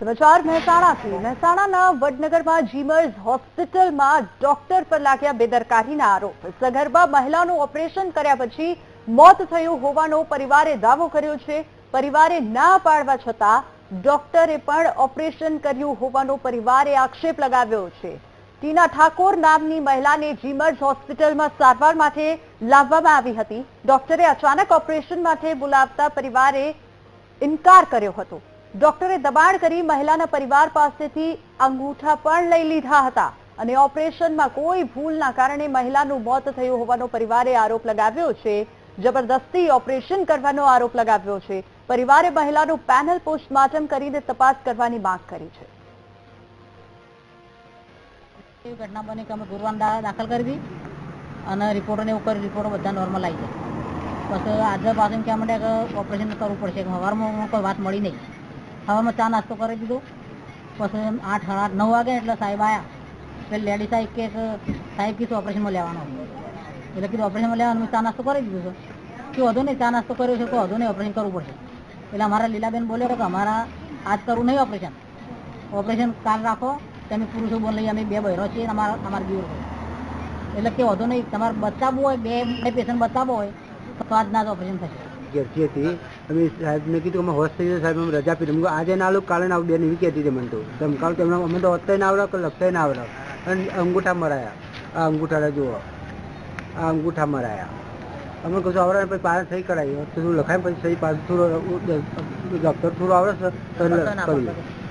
સમાચાર મહેસાણાથી. મહેસાણાના વડનગરમાં જીમર્સ હોસ્પિટલમાં ડોક્ટર પર લાગ્યા બેદરકારીના આરોપ. સગર્ભા મહિલાનું ઓપરેશન કર્યા પછી મોત થયું હોવાનો પરિવારે દાવો કર્યો છે. પરિવારે ના પાડવા છતાં ડોક્ટરે પણ ઓપરેશન કર્યું હોવાનો પરિવારે આક્ષેપ લગાવ્યો છે. ટીના ઠાકોર નામની મહિલાને જીમર્સ હોસ્પિટલમાં સારવાર માટે લાવવામાં આવી હતી. ડોક્ટરે અચાનક ઓપરેશન માટે બોલાવતા પરિવારે ઇનકાર કર્યો હતો. ડોક્ટરે દબાણ કરી મહિલાના પરિવાર પાસેથી અંગૂઠા પણ લઈ લીધા હતા અને ઓપરેશનમાં કોઈ ભૂલના કારણે મહિલાનું મોત થયું હોવાનો પરિવારે આરોપ લગાવ્યો છે. જબરદસ્તી ઓપરેશન કરવાનો આરોપ લગાવ્યો છે. પરિવારે મહિલાનું પેનલ પોસ્ટમોર્ટમ કરીને તપાસ કરવાની માંગ કરી છે. એવી ઘટના બની અમે ગુરુવાર દાખલ કરી અને રિપોર્ટને એવું કરી રિપોર્ટો બધા નોર્મલ આવી ગયા. પછી આજે પાછું કહેવા માંડ્યા ઓપરેશન કરવું પડશે? સવારમાં કોઈ વાત મળી નહીં. સવારમાં ચા નાસ્તો કરી દીધો. પછી આઠ સાડા આઠ, નવ વાગે એટલે સાહેબ આવ્યા એટલે લેડી સાહેબ કે સાહેબ કીધું ઓપરેશનમાં લેવાનો. એટલે કીધું, ઓપરેશનમાં લેવાનું ચા નાસ્તો કરી દીધો છે. કે વધુ નહીં, ચા નાસ્તો કર્યો છે. તો વધુ નહીં, ઓપરેશન કરવું પડશે. એટલે અમારા લીલાબેન બોલ્યો કે અમારા આજ કરવું નહીં ઓપરેશન. ઓપરેશન કાલ રાખો, તમે પુરુષો બોલ અમે બે બહેરો છીએ, અમારા અમારા દીવર એટલે કે વધુ નહીં, તમારે બતાવવું હોય, બે પેશન્ટ બતાવવો હોય, તો આજના જ ઓપરેશન થશે. ઘેરથી હતી અમે સાહેબને કીધું અમે હોશ થઈ સાહેબ અમે રજા પીધી આજે ના આવું કાલે ના આવું બેન એવી કહેતી હતી મને તો ધમકાવ તેમને અમે તો અત્યારે ના આવડે લખતાય ના આવડે અને અંગૂઠા મરાયા આ અંગૂઠા જુઓ આ અંગૂઠા મરાયા અમે કશું આવડે પછી પાછળ સહી કરાવી લખાય પછી સહી પાછું થોડું ડોક્ટર થોડું આવડે છે